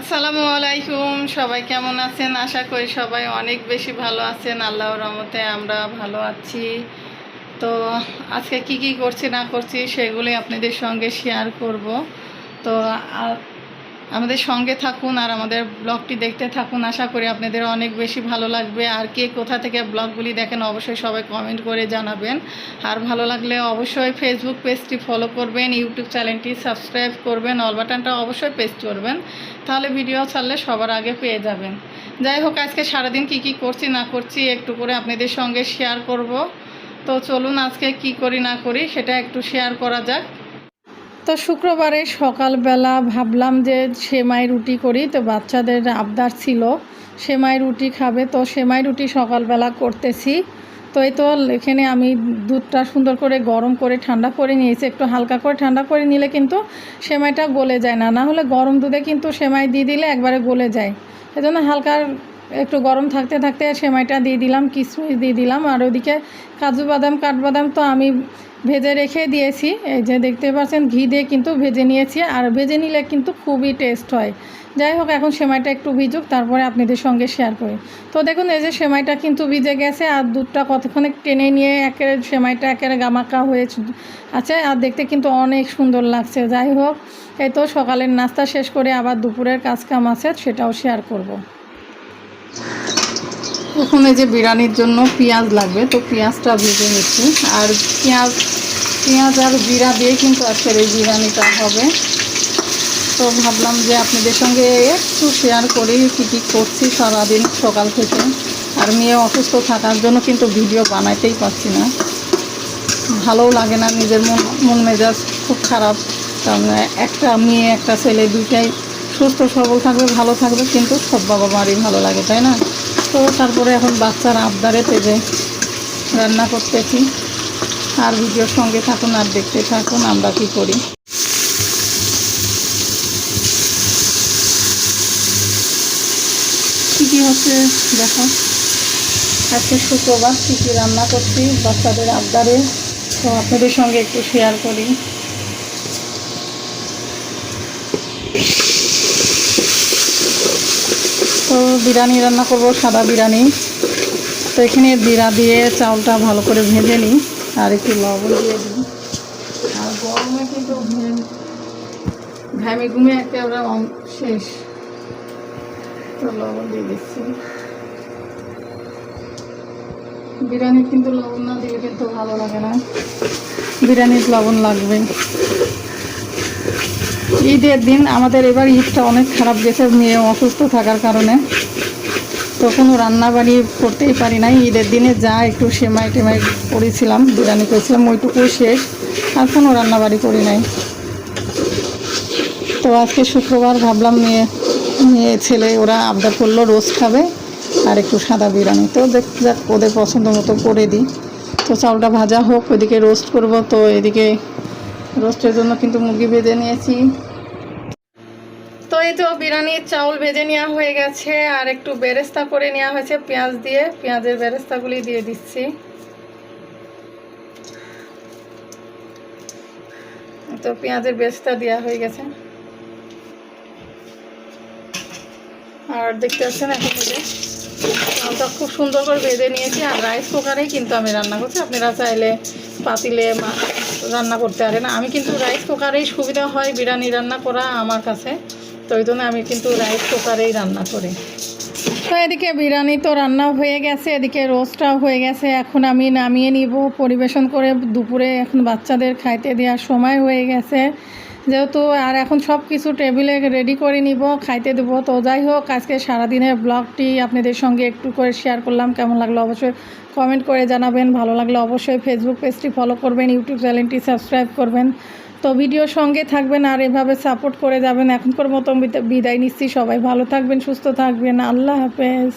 আসসালামু আলাইকুম, সবাই কেমন আছেন? আশা করি সবাই অনেক বেশি ভালো আছেন। আল্লাহর রহমতে আমরা ভালো আছি। তো আজকে কি কি করছি না করছি সেগুলি আপনাদের সঙ্গে শেয়ার করব। তো আমাদের সঙ্গে থাকুন আর আমাদের ব্লগটি দেখতে থাকুন। আশা করি আপনাদের অনেক বেশি ভালো লাগবে। আর কে কোথা থেকে ব্লগগুলি দেখেন অবশ্যই সবাই কমেন্ট করে জানাবেন। আর ভালো লাগলে অবশ্যই ফেসবুক পেজটি ফলো করবেন ইউটিউব চ্যানেলটি সাবস্ক্রাইব করবেন অল বাটনটা অবশ্যই পেস্ট করবেন। তাহলে ভিডিও ছাড়লে সবার আগে পেয়ে যাবেন। যাই হোক, আজকে সারাদিন কি কি করছি না করছি একটু করে আপনাদের সঙ্গে শেয়ার করব। তো চলুন আজকে কি করি না করি সেটা একটু শেয়ার করা যাক। তো শুক্রবারে সকালবেলা ভাবলাম যে সেমাই রুটি করি, তো বাচ্চাদের আবদার ছিল। সেমাই রুটি খাবে, তো সেমাই রুটি সকালবেলা করতেছি। তো এই তো এখানে আমি দুধটা সুন্দর করে গরম করে ঠান্ডা করে নিয়েছি, একটু হালকা করে ঠান্ডা করে নিলে কিন্তু সেমাইটা গলে যায় না। না হলে গরম দুধে কিন্তু সেমাই দিয়ে দিলে একবারে গলে যায়। এজন্য হালকা একটু গরম থাকতে থাকতে সেমাইটা দিয়ে দিলাম, কিশমিশ দিয়ে দিলাম। আর ওদিকে কাজু বাদাম, কাঠবাদাম তো আমি ভেজে রেখে দিয়েছি। এই যে দেখতে পাচ্ছেন, ঘি দিয়ে কিন্তু ভেজে নিয়েছি আর ভেজে নিলে কিন্তু খুবই টেস্ট হয়। যাই হোক, এখন সেমাইটা একটু ভিজুক, তারপরে আপনাদের সঙ্গে শেয়ার করি। তো দেখুন, এই যে সেমাইটা কিন্তু ভিজে গেছে আর দুধটা কতক্ষণে টেনে নিয়ে একেবারে সেমাইটা একেবারে গামাকা হয়ে আছে আর দেখতে কিন্তু অনেক সুন্দর লাগছে। যাই হোক, এই তো সকালের নাস্তা শেষ করে আবার দুপুরের কাজ কাম আছে, সেটাও শেয়ার করব। এই যে বিরিয়ানির জন্য পেঁয়াজ লাগবে, তো পেঁয়াজটা ভেজে নিচ্ছি। আর পেঁয়াজ পেঁয়াজ আর জিরা দিয়ে কিন্তু আজকের এই বিরিয়ানিটা হবে। তো ভাবলাম যে আপনাদের সঙ্গে একটু শেয়ার করি কী কী করছি সারাদিন সকাল থেকে। আর মেয়ে অসুস্থ থাকার জন্য কিন্তু ভিডিও বানাইতেই পারছি না। ভালোও লাগে না, নিজের মন মন মেজাজ খুব খারাপ। কারণ একটা মেয়ে, একটা ছেলে দুইটাই সুস্থ, সবল থাকবে, ভালো থাকবে, কিন্তু সব বাবা মারই ভালো লাগে, তাই না? তো তারপরে এখন বাচ্চার আবদারে তেজে রান্না করতেছি। আর ভিডিওর সঙ্গে থাকুন, আর দেখতে থাকুন, আমরা কি করি। কী কী হচ্ছে দেখো। আজকে শুক্রবার কী কী রান্না করছি, বাচ্চাদের আবদারে। তো আপনাদের সঙ্গে একটু শেয়ার করি। তো বিরিয়ানি রান্না করব, সাদা বিরিয়ানি। তো এখানে জিরা দিয়ে চাউলটা ভালো করে ভেজে নিই, আর একটু লবণ দিয়ে দিই। আর গরমে কিন্তু ঘেম- ঘামে একেবারে শেষ। তো লবণ দিয়ে দিচ্ছি। বিরিয়ানি কিন্তু লবণ না দিলে কিন্তু ভালো লাগে না। বিরিয়ানির লবণ লাগবে। ঈদের দিন আমাদের এবার ঈদটা অনেক খারাপ গেছে মেয়ে অসুস্থ থাকার কারণে। তো কোনো রান্না বাড়ি করতেই পারি নাই। ঈদের দিনে যা একটু সেমাই টেমাই করেছিলাম, বিরিয়ানি করেছিলাম, ওইটুকুই শেষ। আর কোনো রান্না বাড়ি করি নাই। তো আজকে শুক্রবার ভাবলাম মেয়ে মেয়ে, ছেলে, ওরা আবদার করল রোজ খাবে আর একটু সাদা বিরিয়ানি। তো দেখ, যাক, ওদের পছন্দ মতো করে দিই। তো চাউলটা ভাজা হোক, ওইদিকে রোস্ট করব, তো এদিকে রোস্টের জন্য কিন্তু মুরগি ভেজে নিয়েছি। তো এই তো বিরিয়ানির চাউল ভেজে নেওয়া হয়ে গেছে, আর একটু বেরেস্তা করে নেওয়া হয়েছে, পেঁয়াজ দিয়ে। পেঁয়াজের বেরেস্তাগুলি দিয়ে দিচ্ছি। তো পেঁয়াজের বেরেস্তা দেওয়া হয়ে গেছে। আর দেখতে পাচ্ছেন এখন চালটা খুব সুন্দর করে ভেজে নিয়েছি, আর রাইস কুকারেই কিন্তু আমি রান্না করছি। আপনারা চাইলে পাতিলে রান্না করতে পারে না, আমি কিন্তু রাইস কুকারেই সুবিধা হয় বিরিয়ানি রান্না করা আমার কাছে, তো ওই জন্য আমি কিন্তু রাইস কুকারেই রান্না করি। তো এদিকে বিরিয়ানি তো রান্না হয়ে গেছে, এদিকে রোস্টটাও হয়ে গেছে, এখন আমি নামিয়ে নিব, পরিবেশন করে দুপুরে এখন বাচ্চাদের খাইতে দেওয়ার সময় হয়ে গেছে। যেহেতু আর এখন সব কিছু টেবিলে রেডি করে নিব, খাইতে দেবো। তো যাই হোক, আজকে সারাদিনের ব্লগটি আপনাদের সঙ্গে একটু করে শেয়ার করলাম। কেমন লাগল অবশ্যই কমেন্ট করে জানাবেন। ভালো লাগলে অবশ্যই ফেসবুক পেজটি ফলো করবেন ইউটিউব চ্যানেলটি সাবস্ক্রাইব করবেন। তো ভিডিও সঙ্গে থাকবেন আর এভাবে সাপোর্ট করে যাবেন। এখনকার মতো বিদায় নিচ্ছি। সবাই ভালো থাকবেন, সুস্থ থাকবেন। আল্লাহ হাফেজ।